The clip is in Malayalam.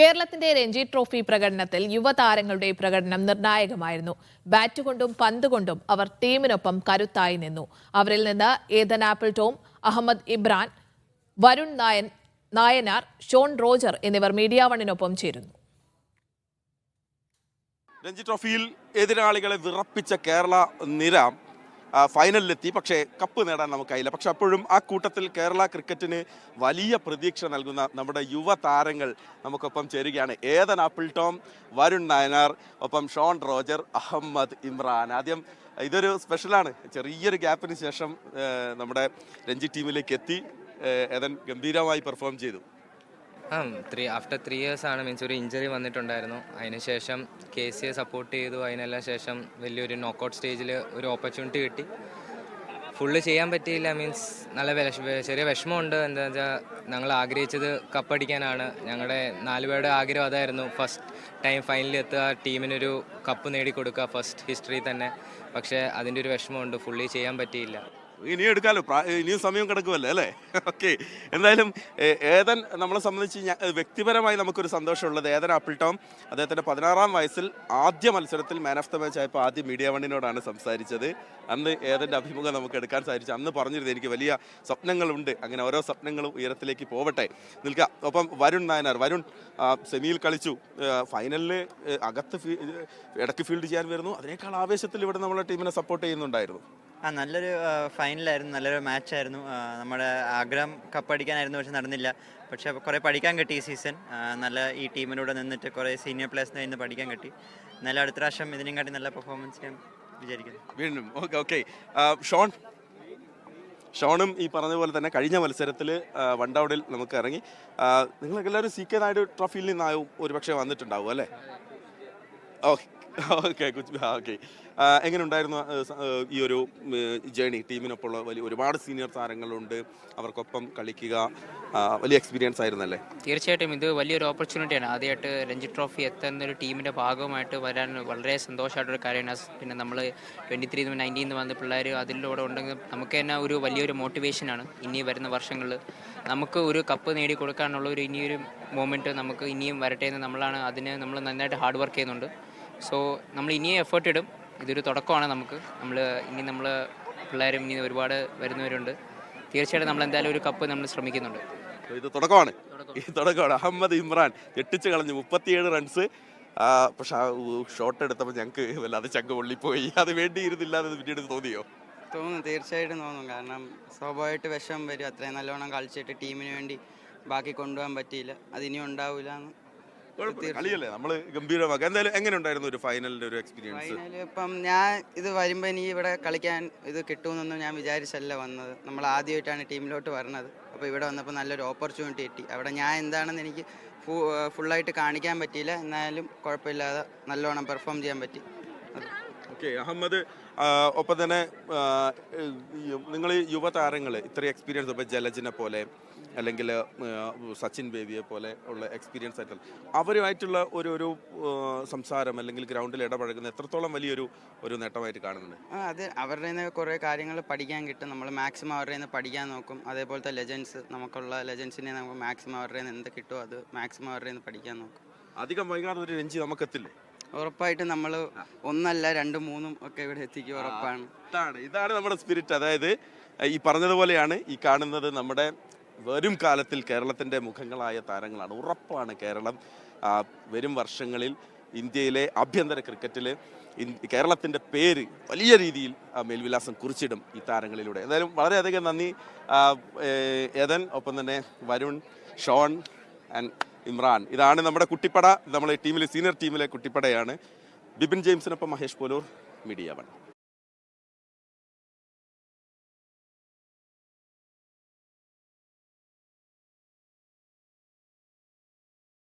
കേരളത്തിന്റെ രഞ്ജി ട്രോഫി പ്രകടനത്തിൽ യുവതാരങ്ങളുടെ പ്രകടനം നിർണായകമായിരുന്നു. ബാറ്റ് കൊണ്ടും പന്ത് കൊണ്ടും അവർ ടീമിനൊപ്പം കരുത്തായി നിന്നു. അവരിൽ നിന്ന് ഏതൻ ആപ്പിൾ ടോം അഹമ്മദ് ഇബ്രാൻ വരുൺ നായൻ നായനാർ ഷോൺ റോജർ എന്നിവർ മീഡിയ വണ്ണിനൊപ്പം ചേരുന്നു. രഞ്ജി ട്രോഫിയിൽ എതിരാളികളെ വിറപ്പിച്ച കേരള നിര ഫൈനലിലെത്തി പക്ഷേ കപ്പ് നേടാൻ നമുക്കായില്ല. പക്ഷെ അപ്പോഴും ആ കൂട്ടത്തിൽ കേരള ക്രിക്കറ്റിന് വലിയ പ്രതീക്ഷ നൽകുന്ന നമ്മുടെ യുവ താരങ്ങൾ നമുക്കൊപ്പം ചേരുകയാണ്. ഏതൻ ആപ്പിൾ ടോം വരുൺ നായനാർ ഒപ്പം ഷോൺ റോജർ അഹമ്മദ് ഇമ്രാൻ. ആദ്യം ഇതൊരു സ്പെഷ്യലാണ് ചെറിയൊരു ഗ്യാപ്പിന് ശേഷം നമ്മുടെ രഞ്ജി ടീമിലേക്ക് എത്തി ഏതൻ ഗംഭീരമായി പെർഫോം ചെയ്തു. ആ ത്രീ ആഫ്റ്റർ ത്രീ ഇയേഴ്സ് ആണ് മീൻസ് ഒരു ഇഞ്ചറി വന്നിട്ടുണ്ടായിരുന്നു. അതിനുശേഷം കെ സി എ സപ്പോർട്ട് ചെയ്തു. അതിനെല്ലാം ശേഷം വലിയൊരു നോക്കൗട്ട് സ്റ്റേജിൽ ഒരു ഓപ്പർച്യൂണിറ്റി കിട്ടി. ഫുള്ള് ചെയ്യാൻ പറ്റിയില്ല മീൻസ് നല്ല ചെറിയ വിഷമമുണ്ട്. എന്താ വെച്ചാൽ ഞങ്ങൾ ആഗ്രഹിച്ചത് കപ്പടിക്കാനാണ് ഞങ്ങളുടെ നാലുപേരുടെ ആഗ്രഹം അതായിരുന്നു. ഫസ്റ്റ് ടൈം ഫൈനലിൽ എത്തുക ടീമിനൊരു കപ്പ് നേടിക്കൊടുക്കുക ഫസ്റ്റ് ഹിസ്റ്ററി തന്നെ. പക്ഷേ അതിന്റെ ഒരു വിഷമമുണ്ട്. ഫുള്ളി ചെയ്യാൻ പറ്റിയില്ല. ഇനിയും എടുക്കാമല്ലോ ഇനിയും സമയം കിടക്കുമല്ലേ അല്ലേ? ഓക്കെ. എന്തായാലും ഏതൻ നമ്മളെ സംബന്ധിച്ച് വ്യക്തിപരമായി നമുക്കൊരു സന്തോഷമുള്ളത് ഏതൻ ആപ്പിൾ ടോം അദ്ദേഹത്തിന്റെ പതിനാറാം വയസ്സിൽ ആദ്യ മത്സരത്തിൽ മാൻ ഓഫ് ദ മാച്ച് ആയപ്പോൾ ആദ്യം മീഡിയ വണ്ണിനോടാണ് സംസാരിച്ചത്. അന്ന് ഏതന്റെ അഭിമുഖം നമുക്ക് എടുക്കാൻ സാധിച്ചു. അന്ന് പറഞ്ഞിരുന്നു എനിക്ക് വലിയ സ്വപ്നങ്ങളുണ്ട്. അങ്ങനെ ഓരോ സ്വപ്നങ്ങളും ഉയരത്തിലേക്ക് പോവട്ടെ. നിൽക്കുക ഒപ്പം വരുൺ നായനാർ. വരുൺ സെമിയിൽ കളിച്ചു. ഫൈനലിൽ അകത്ത് ഇടയ്ക്ക് ഫീൽഡ് ചെയ്യാൻ വരുന്നു. അതിനേക്കാൾ ആവേശത്തിൽ ഇവിടെ നമ്മളെ ടീമിനെ സപ്പോർട്ട് ചെയ്യുന്നുണ്ടായിരുന്നു. ആ നല്ലൊരു ഫൈനലായിരുന്നു നല്ലൊരു മാച്ചായിരുന്നു. നമ്മുടെ ആഗ്രഹം കപ്പടിക്കാനായിരുന്നു പക്ഷെ നടന്നില്ല. പക്ഷെ കുറേ പഠിക്കാൻ കിട്ടി ഈ സീസൺ. നല്ല ഈ ടീമിലൂടെ നിന്നിട്ട് കുറേ സീനിയർ പ്ലേയേഴ്സിനെ നിന്ന് പഠിക്കാൻ കിട്ടി. നല്ല അടുത്ത പ്രാവശ്യം ഇതിനും കാട്ടി നല്ല പെർഫോമൻസ് ഞാൻ വിചാരിക്കുന്നു. വീണ്ടും. Okay okay. ഷോൺ. ഷോണും ഈ പറഞ്ഞ പോലെ തന്നെ കഴിഞ്ഞ മത്സരത്തിൽ വൺ ഡൗണിൽ നമുക്ക് ഇറങ്ങി. നിങ്ങൾക്ക് എല്ലാവരും സി കെ നായിഡു ട്രോഫിയിൽ നിന്നാവും ഒരുപക്ഷെ വന്നിട്ടുണ്ടാവും അല്ലേ? ഓക്കെ. Okay okay. എങ്ങനെ ഉണ്ടായിരുന്നു ഈ ഒരു ജേണി? ടീമിനൊപ്പമുള്ള വലിയ ഒരുപാട് സീനിയർ താരങ്ങളുണ്ട്. അവർക്കൊപ്പം കളിക്കുക വലിയ എക്സ്പീരിയൻസ് ആയിരുന്നല്ലേ? തീർച്ചയായിട്ടും ഇത് വലിയൊരു ഓപ്പർച്യൂണിറ്റിയാണ് ആദ്യമായിട്ട് രഞ്ജി ട്രോഫി എത്തുന്ന ഒരു ടീമിന്റെ ഭാഗമായിട്ട് വരാൻ വളരെ സന്തോഷമായിട്ടൊരു കാര്യമാണ്. പിന്നെ നമ്മൾ ട്വന്റി ത്രീ നയന്റീന്ന് വന്ന പിള്ളേർ അതിലൂടെ ഉണ്ടെങ്കിൽ നമുക്ക് തന്നെ ഒരു വലിയൊരു മോട്ടിവേഷനാണ് ഇനി വരുന്ന വർഷങ്ങളിൽ നമുക്ക് ഒരു കപ്പ് നേടി കൊടുക്കാനുള്ള ഒരു ഇനിയൊരു മൊമെന്റ് നമുക്ക് ഇനിയും വരട്ടെ എന്ന് നമ്മളാണ് അതിന് നമ്മൾ നന്നായിട്ട് ഹാർഡ് വർക്ക് ചെയ്യുന്നുണ്ട്. സോ നമ്മൾ ഇനിയും എഫേർട്ട് ഇടും. ഇതൊരു തുടക്കമാണ് നമുക്ക്. നമ്മൾ ഇനി നമ്മൾ പിള്ളേരും ഇനി ഒരുപാട് വരുന്നവരുണ്ട്. തീർച്ചയായിട്ടും നമ്മൾ എന്തായാലും ഒരു കപ്പ് നമ്മൾ ശ്രമിക്കുന്നുണ്ട്. ഇത് തുടക്കമാണ്. ഈ തുടക്കമാണ്. അഹമ്മദ് ഇമ്രാൻ ഞെട്ടിച്ച് കളഞ്ഞു. മുപ്പത്തിയേഴ് റൺസ് പക്ഷെ ആ ഷോട്ട് എടുത്തപ്പോൾ ഞങ്ങൾക്ക് വല്ലാതെ ചങ്ക് പൊള്ളിപ്പോയി. അത് വേണ്ടിയിരുന്നില്ല എന്ന് പിന്നീട് തോന്നിയോ? തോന്നും തീർച്ചയായിട്ടും തോന്നും. കാരണം സ്വാഭാവികമായിട്ട് വിഷം വരും. അത്രയും നല്ലോണം കളിച്ചിട്ട് ടീമിന് വേണ്ടി ബാക്കി കൊണ്ടുപോകാൻ പറ്റിയില്ല. അതിനി ഉണ്ടാവില്ല എന്ന് കളിയല്ലേ? നമ്മൾ ഗംഭീരമാക്കുക. എന്തായാലും എങ്ങനെ ഉണ്ടായിരുന്നു ഒരു ഫൈനലിന്റെ ഒരു എക്സ്പീരിയൻസ് ഇപ്പം ഞാൻ ഇത് വരുമ്പോൾ ഇനി ഇവിടെ കളിക്കാൻ ഇത് കിട്ടുമെന്നൊന്നും ഞാൻ വിചാരിച്ചല്ല വന്നത്. നമ്മൾ ആദ്യമായിട്ടാണ് ടീമിലോട്ട് വരണത്. അപ്പോൾ ഇവിടെ വന്നപ്പോൾ നല്ലൊരു ഓപ്പർച്യൂണിറ്റി കിട്ടി. അവിടെ ഞാൻ എന്താണെന്ന് എനിക്ക് ഫു ഫുള്ളായിട്ട് കാണിക്കാൻ പറ്റിയില്ല. എന്നാലും കുഴപ്പമില്ലാതെ നല്ലോണം പെർഫോം ചെയ്യാൻ പറ്റി. ഓക്കെ അഹമ്മദ് ഒപ്പം തന്നെ നിങ്ങൾ യുവതാരങ്ങൾ ഇത്രയും എക്സ്പീരിയൻസ് ഇപ്പോൾ ജലജിനെ പോലെ അല്ലെങ്കിൽ സച്ചിൻ ബേബിയെ പോലെ ഉള്ള എക്സ്പീരിയൻസ് ആയിട്ടുള്ള അവരുമായിട്ടുള്ള ഒരു ഒരു സംസാരം അല്ലെങ്കിൽ ഗ്രൗണ്ടിൽ ഇടപഴകുന്ന എത്രത്തോളം വലിയൊരു ഒരു നേട്ടമായിട്ട് കാണുന്നുണ്ട്? ആ അത് അവരുടെ നിന്ന് കുറേ കാര്യങ്ങൾ പഠിക്കാൻ കിട്ടും. നമ്മൾ മാക്സിമം അവരുടെ നിന്ന് പഠിക്കാൻ നോക്കും. അതേപോലത്തെ ലെജൻസ് നമുക്കുള്ള ലെജൻസിനെ നമുക്ക് മാക്സിമം അവരുടെ നിന്ന് എന്ത് കിട്ടുമോ അത് മാക്സിമം അവരുടെ നിന്ന് പഠിക്കാൻ നോക്കും. അധികം വൈകാതെ ഒരു രഞ്ജി നമുക്കെത്തില്ലേ? ഉറപ്പായിട്ടും നമ്മൾ ഒന്നല്ല രണ്ടും മൂന്നും ഒക്കെ ഇവിടെ എത്തിക്കുക ഉറപ്പാണ്. ഇതാണ് ഇതാണ് നമ്മുടെ സ്പിരിറ്റ് അതായത് ഈ പറഞ്ഞതുപോലെയാണ് ഈ കാണുന്നത് നമ്മുടെ വരും കാലത്തിൽ കേരളത്തിന്റെ മുഖങ്ങളായ താരങ്ങളാണ്. ഉറപ്പാണ് കേരളം വരും വർഷങ്ങളിൽ ഇന്ത്യയിലെ ആഭ്യന്തര ക്രിക്കറ്റിൽ കേരളത്തിന്റെ പേര് വലിയ രീതിയിൽ മേൽവിലാസം കുറിച്ചിടും ഈ താരങ്ങളിലൂടെ. എന്തായാലും വളരെയധികം നന്ദി. ഏതൻ ഒപ്പം തന്നെ വരുൺ ഷോൺ ആൻഡ് ഇമ്രാൻ. ഇതാണ് നമ്മുടെ കുട്ടിപ്പട. നമ്മുടെ ടീമിലെ സീനിയർ ടീമിലെ കുട്ടിപ്പടയാണ്. ബിപിൻ ജെയിംസിനൊപ്പം മഹേഷ് പോലൂർ മീഡിയ വൺ.